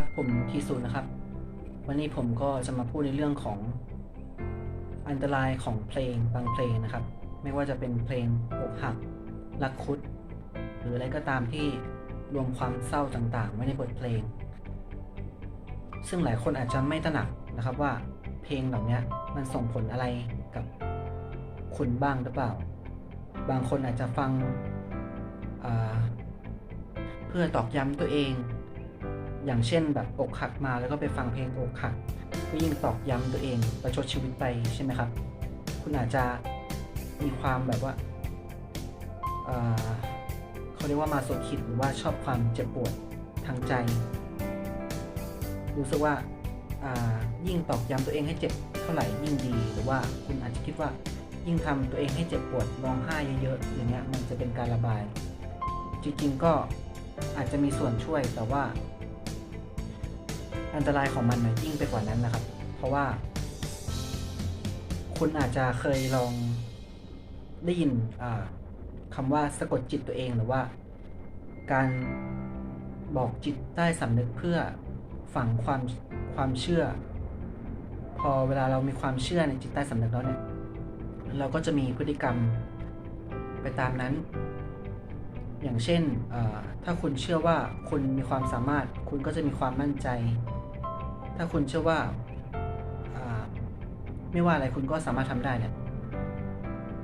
ครับ ผมทีสุนะครับ วันนี้ผมก็จะมาพูดในเรื่องของอันตรายของเพลงบางเพลงนะครับ ไม่ว่าจะเป็นเพลงอกหักรักคุด หรืออะไรก็ตามที่รวมความเศร้าต่างๆ ไว้ในบทเพลง ซึ่งหลายคนอาจจะไม่ตระหนักนะครับว่าเพลงเหล่านี้มันส่งผลอะไรกับคุณบ้างหรือเปล่า บางคนอาจจะฟังเพื่อตอกย้ำตัวเอง อย่างเช่นแบบอกหักมาแล้วก็ไปฟังเพลงอกหักก็ยิ่งตอกย้ำตัวเองประชดชีวิตไปใช่ไหมครับ คุณอาจจะมีความแบบว่าเขาเรียกว่ามาโซคิดหรือว่าชอบความเจ็บปวดทางใจ รู้สึกว่าายิ่งตอกย้ำตัวเองให้เจ็บเท่าไหร่ยิ่งดี หรือว่าคุณอาจจะคิดว่ายิ่งทำตัวเองให้เจ็บปวดร้องไห้เยอะๆอย่างเงี้ยมันจะเป็นการระบาย จริงๆก็อาจจะมีส่วนช่วยแต่ว่า อันตรายของมันนะยิ่งไปกว่านั้นนะครับ เพราะว่า คุณอาจจะเคยลองได้ยินคำว่าสะกดจิตตัวเองหรือว่า การบอกจิตใต้สำนึกเพื่อฝังความความเชื่อ พอเวลาเรามีความเชื่อในจิตใต้สำนึกแล้วเนี่ย เราก็จะมีพฤติกรรมไปตามนั้น อย่างเช่นถ้าคุณเชื่อว่าคุณมีความสามารถ คุณก็จะมีความมั่นใจ ถ้าคุณเชื่อว่าไม่ว่าอะไรคุณก็สามารถทำได้เนี่ย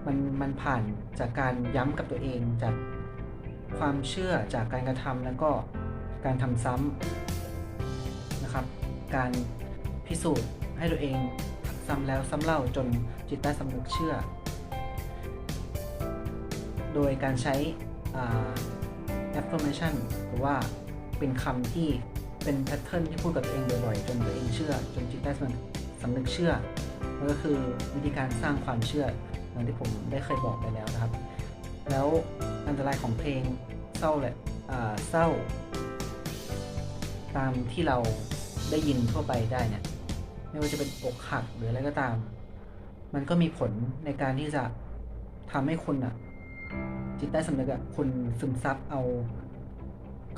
มันมันผ่านจากการย้ำกับตัวเองจากความเชื่อจากการกระทำแล้วก็การทำซ้ำนะครับ การพิสูจน์ให้ตัวเองซ้ำแล้วซ้ำเล่าจนจิตใต้สำนึกเชื่อ โดยการใช้ affirmation หรือว่าเป็นคำที่ เป็นแพทเทิร์นที่พูดกับตัวเองบ่อยๆจนตัวเองเชื่อ จนจิตใต้สำนึกสำนึกเชื่อ มันก็คือวิธีการสร้างความเชื่ออย่างที่ผมได้เคยบอกไปแล้วนะครับ แล้วอันตรายของเพลงเศร้าแหละอ่าเศร้า ตามที่เราได้ยินทั่วไปได้เนี่ย ไม่ว่าจะเป็นอกหักหรืออะไรก็ตาม มันก็มีผลในการที่จะทำให้คุณอะจิตใต้สำนึกอะคุณซึมซับเอา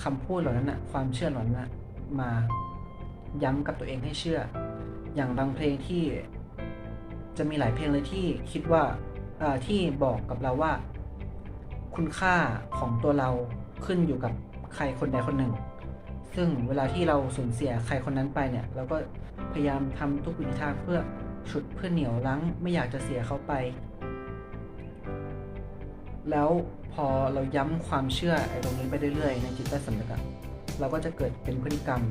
คำพูดเหล่านั้นอะความเชื่อเหล่านั้นอะ มาย้ำกับตัวเองให้เชื่อ อย่างบางเพลงที่จะมีหลายเพลงเลยที่คิดว่าที่บอกกับเราว่า คุณค่าของตัวเราขึ้นอยู่กับใครคนใดคนหนึ่ง ซึ่งเวลาที่เราสูญเสียใครคนนั้นไปเนี่ย เราก็พยายามทำทุกวิถีทางเพื่อฉุดเพื่อเหนี่ยวรั้งไม่อยากจะเสียเขาไป แล้วพอเราย้ำความเชื่อไอ้ตรงนี้ไปเรื่อยๆ ในจิตใต้สำนึกอะ เราก็จะเกิดเป็นพฤติกรรม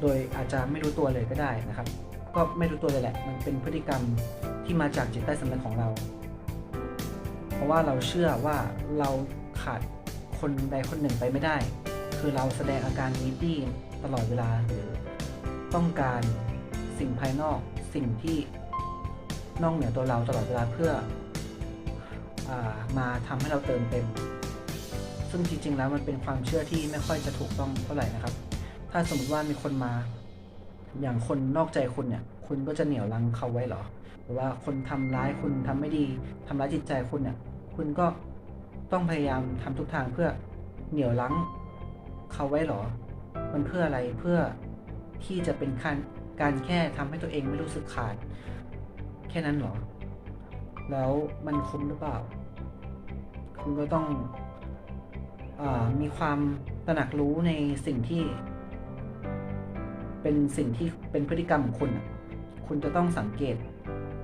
โดยอาจจะไม่รู้ตัวเลยก็ได้นะครับ ก็ไม่รู้ตัวเลยแหละ มันเป็นพฤติกรรมที่มาจากจิตใต้สำนึกของเรา เพราะว่าเราเชื่อว่าเราขาดคนใดคนหนึ่งไปไม่ได้ คือเราแสดงอาการนีดี้ตลอดเวลาหรือต้องการสิ่งภายนอกสิ่งที่นอกเหนือตัวเราตลอดเวลาเพื่ออามาทำให้เราเติมเต็ม ซึ่งจริง ๆ แล้วมันเป็นความเชื่อที่ไม่ค่อยจะถูกต้องเท่าไหร่นะครับ ถ้าสมมติว่ามีคนมา อย่างคนนอกใจคุณเนี่ย คุณก็จะเหนี่ยวรั้งเขาไว้เหรอ หรือว่าคนทำร้ายคุณทำไม่ดีทำร้ายจิตใจคุณเนี่ย คุณก็ต้องพยายามทำทุกทางเพื่อเหนี่ยวรั้งเขาไว้เหรอ มันเพื่ออะไร เพื่อที่จะเป็นการการแค่ทำให้ตัวเองไม่รู้สึกขาด แค่นั้นเหรอ แล้วมันคุ้มหรือเปล่า คุณก็ต้อง มีความตระหนักรู้ในสิ่งที่ เป็นสิ่งที่เป็นพฤติกรรมของคุณอะคุณจะต้องสังเกต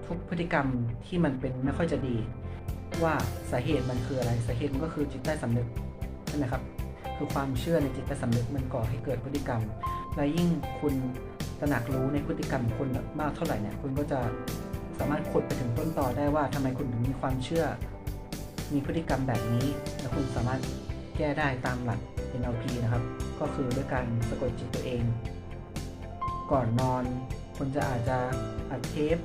ทุกพฤติกรรมที่มันเป็นไม่ค่อยจะดี ว่าสาเหตุมันคืออะไรสาเหตุมันก็คือจิตใต้สำนึกใช่ไหมครับ คือความเชื่อในจิตใต้สำนึกมันก่อให้เกิดพฤติกรรม และยิ่งคุณตระหนักรู้ในพฤติกรรมของคุณมากเท่าไหร่เนี่ยคุณก็จะสามารถขุดไปถึงต้นตอได้ว่าทำไมคุณถึงมีความเชื่อ มีพฤติกรรมแบบนี้ และคุณสามารถ ก้ได้ตามหลัก NLP นะครับ ก็คือด้วยการสะกดจิตตัวเอง ก่อนนอนคุณจะอาจจะอัดเทป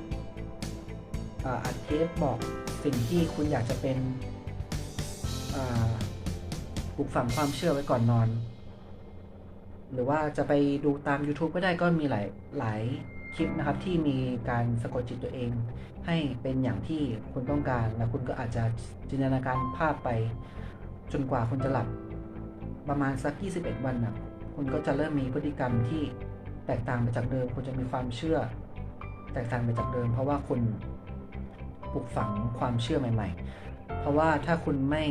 อัดเทปบอกสิ่งที่คุณอยากจะเป็นปลูกฝังความเชื่อไว้ก่อนนอน หรือว่าจะไปดูตาม YouTube ก็ได้ก็มีหลายหลายคลิปนะครับที่มีการสะกดจิตตัวเอง ให้เป็นอย่างที่คุณต้องการ แล้วคุณก็อาจจะจินตนาการภาพไป จนกว่าคุณจะหลับ ประมาณสัก 21 วันนะคุณก็จะเริ่มมีพฤติกรรมที่แตกต่างไปจากเดิม คุณจะมีความเชื่อ แตกต่างไปจากเดิม เพราะว่าคุณปลูกฝังความเชื่อใหม่ ๆ เพราะว่าถ้าคุณไม่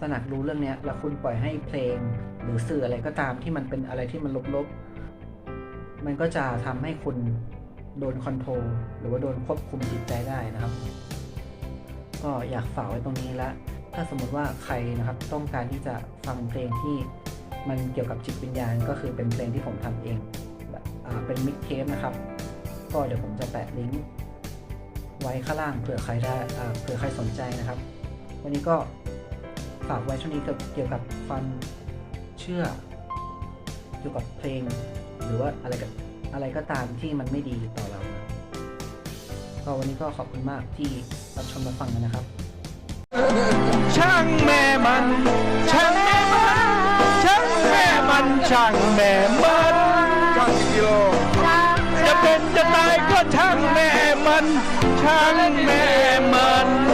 ตระหนักรู้เรื่องนี้แล้วคุณปล่อยให้เพลง หรือสื่ออะไรก็ตามที่มันเป็นอะไรที่มันลบๆ มันก็จะทำให้คุณโดนคอนโทรลหรือว่าโดนควบคุมจิตใจได้นะครับ ก็อยากฝากไว้ตรงนี้ละ ถ้าสมมติว่าใครนะครับต้องการที่จะฟังเพลงที่มันเกี่ยวกับจิตวิญญาณ ก็คือเป็นเพลงที่ผมทำเองเป็นมิกเทปนะครับ ก็เดี๋ยวผมจะแปะลิงก์ไว้ข้างล่างเผื่อใครได้เผื่อใครสนใจนะครับ วันนี้ก็ฝากไว้ช่วงนี้เกี่ยวกับความเชื่อ เกี่ยวกับเพลง หรือว่าอะไรก็อะไรก็ตามที่มันไม่ดีต่อเรา ก็วันนี้ก็ขอบคุณมากที่รับชมรับฟังกันนะครับ ช่างแม่มัน ช่างแม่มัน ช่างแม่มัน ช่างแม่มัน ช่างกิโล จะเป็นจะตายก็ช่างแม่มัน ช่างแม่มัน